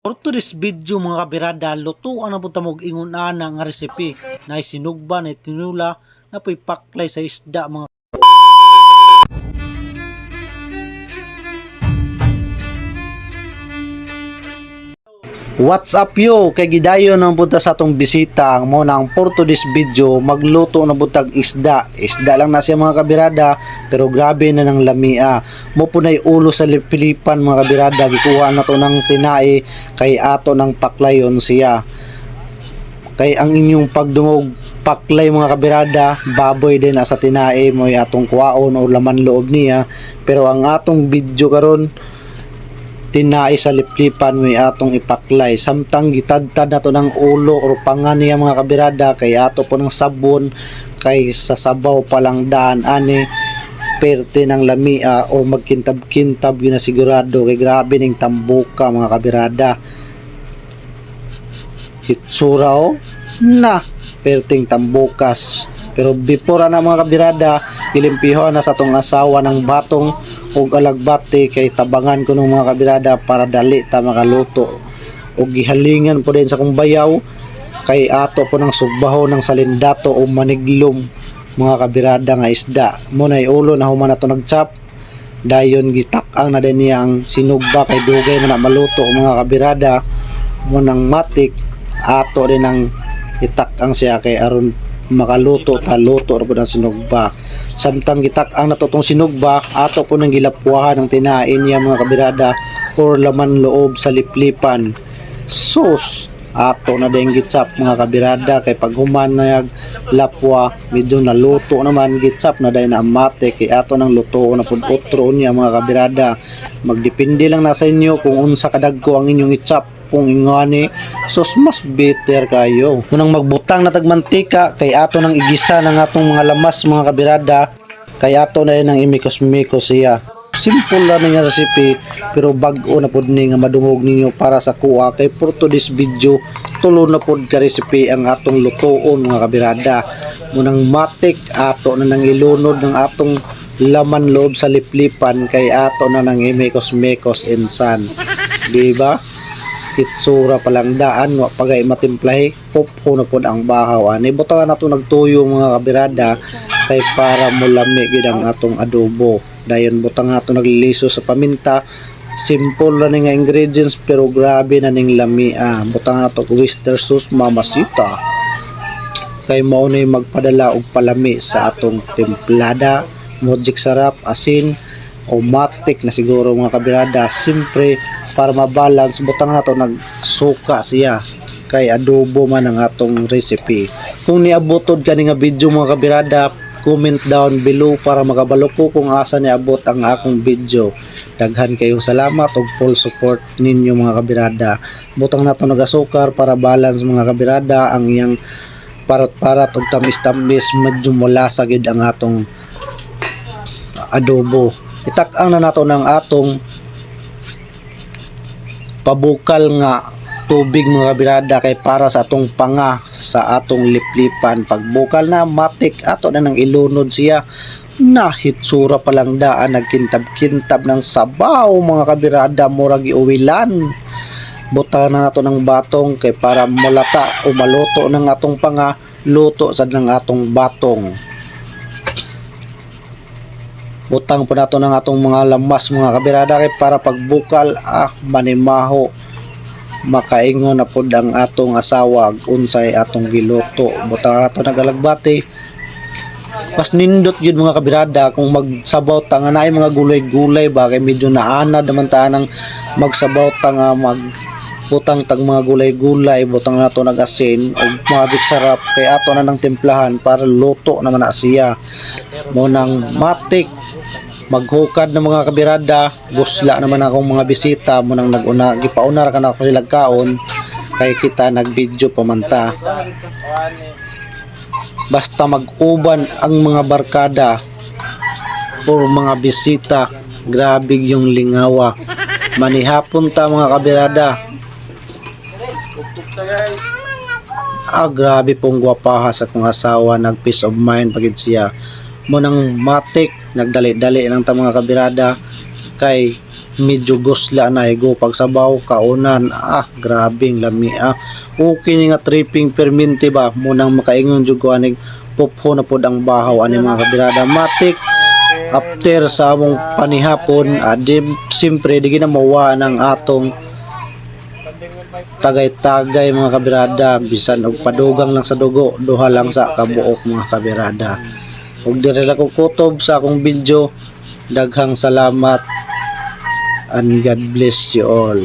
For today's video mga kabirada, lutuan na po tamog ingon ana nga recipe na sinugba na tinula na po'y paklay sa isda mga What's up yo? Kay gidayo nang punta sa atong bisita ang mo nang for today's video magluto na butag isda. Isda lang na siya mga kabirada pero grabe na ng lamia. Mo punay ulo sa Pilipan mga kabirada gikuha na to ng tinai kay ato ng paklayon siya. Kay ang inyong pagdungog paklay mga kabirada, baboy din sa tinai mo atong kuwaon o laman loob niya. Pero ang atong video karon tinai sa liplipan may atong ipaklay. Samtang gitadtad nato ng ulo or pangan niya mga kabirada kay ato po ng sabon kay sa sabaw palang daan ani perte ng lamia o magkintab-kintab yun na sigurado kay grabe ning tambuka mga kabirada. Hitsura o na perting tambukas pero before na mga kabirada gilimpiho na sa tong asawa ng batong ug alagbati kay tabangan ko ng mga kabirada para dali ta makaluto. Ug gihalingan po din sa kong bayaw kay ato po ng sugbaho ng salindato o maniglom mga kabirada nga isda. Mo na ulo na human ato nagchap. Dayon gitak-ang na din ang sinugba kay dugay man na maluto mga kabirada. Mo nang matik ato din ang itak-ang siya kay aron makaluto ta luto ra ng sinugba. Samtang gitak ang natutong sinugba ato po nang gilapwahan ng tinain niya mga kabirada or laman loob sa liplipan. Sus! Ato na din gitsap mga kabirada kay pag human na yag lapwa medyo naluto naman gitsap na dahil na amate kay ato nang luto na pud otro niya mga kabirada. Magdepende lang na sa inyo kung unsa kadagko ang inyong itsap kung ingani. Sus mas better kayo. Munang magbutang na tagmantika kay ato nang igisa ng atong mga lamas mga kabirada. Kay ato na yun ang imikos-mikos siya. Simple lang nga recipe pero bag-o na pod ni nga madungog ninyo para sa kuha. Kay for today's video tulo na pod ka recipe ang atong lutoon mga kabirada. Munang matik ato na nang ilunod ng atong laman loob sa liplipan kay ato na nang imekos-mekos insan. Di ba kitsura palang daan wa pagay matimplahi pupo na pod ang bahaw ani. Butangan nato nagtuyo mga kabirada kay para mulami gid ang atong adobo. Dayon butang ato nagliliso sa paminta. Simple lang nga ingredients pero grabe na ning lamia butang ato oyster sauce mamasita. Kay mao na magpadala og palami sa atong templada. Mojik sarap asin o matik na siguro mga kabirada. Simpre para mabalance butang nato nagsuka siya. Kay adobo man ang atong recipe. Kung niabotod kani nga video mga kabirada comment down below para makabalo ko kung asa niabot ang akong video. Daghan kayong salamat ug full support ninyo mga kabirada. Butang nato nagasukar para balance mga kabirada ang iyang parat-parat ug tamis-tamis. Medyo mulasa gid ang atong adobo. Itak-ang na nato ng atong pabukal nga tubig mga kabirada kay para sa atong panga sa atong liplipan. Pagbukal na matik ato na nang ilunod siya. Na hitsura palang daan nagkintab-kintab ng sabaw mga kabirada murag iuwilan. Butang na nato ng batong kay para mulata o maluto ng atong panga luto sa ng atong batong butang po nato ng atong mga lamas mga kabirada kay para pagbukal ah manimaho. Makaingon na pod ang atong asawa unsay atong giluto. Butang nato nagalagbati. Mas nindot yun mga kabirada kung magsabaw ta nga naay mga gulay-gulay ba kay medyo naanad naman ta nang magsabaw ta mag butang tag mga gulay-gulay. Butang nato nag-asin og magic sarap. Kay ato na nang timplahan para luto naman na siya. Mo nang matik maghukad ng mga kabirada. Busla naman akong mga bisita. Mo nang naguna gipauna ra kana ako sila kaon kay kita nagvideo pamanta basta mag-uban ang mga barkada. Or mga bisita. Grabe yung lingawa. Manihapon ta mga kabirada. Ah grabe pong gwapaha sa kong asawa. Nag peace of mind pagid siya mo nang matik nagdali-dali ng ta mga kabirada kay medyo gusla na igo pagsabaw kaunan ah grabing lami ah. Okay ni nga tripping perminti ba munang makaingon jud ko aning pupho na pod ang bahaw ani mga kabirada. Matik after sa among panihapon adim simpre di na mawa ng atong tagay-tagay mga kabirada. Bisan og padugang lang sa dugo duha lang sa kabuok mga kabirada ug dire lang ko kutob sa akong video. Daghang salamat. And God bless you all.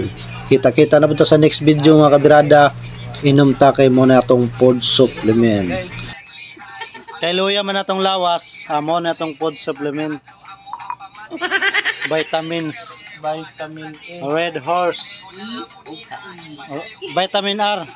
Kita-kita na po sa next video mga kabirada. Inom ta kay mo na atong food supplement. Kay luya man atong lawas amo na atong food supplement. Vitamins. Vitamin A. red horse. Vitamin R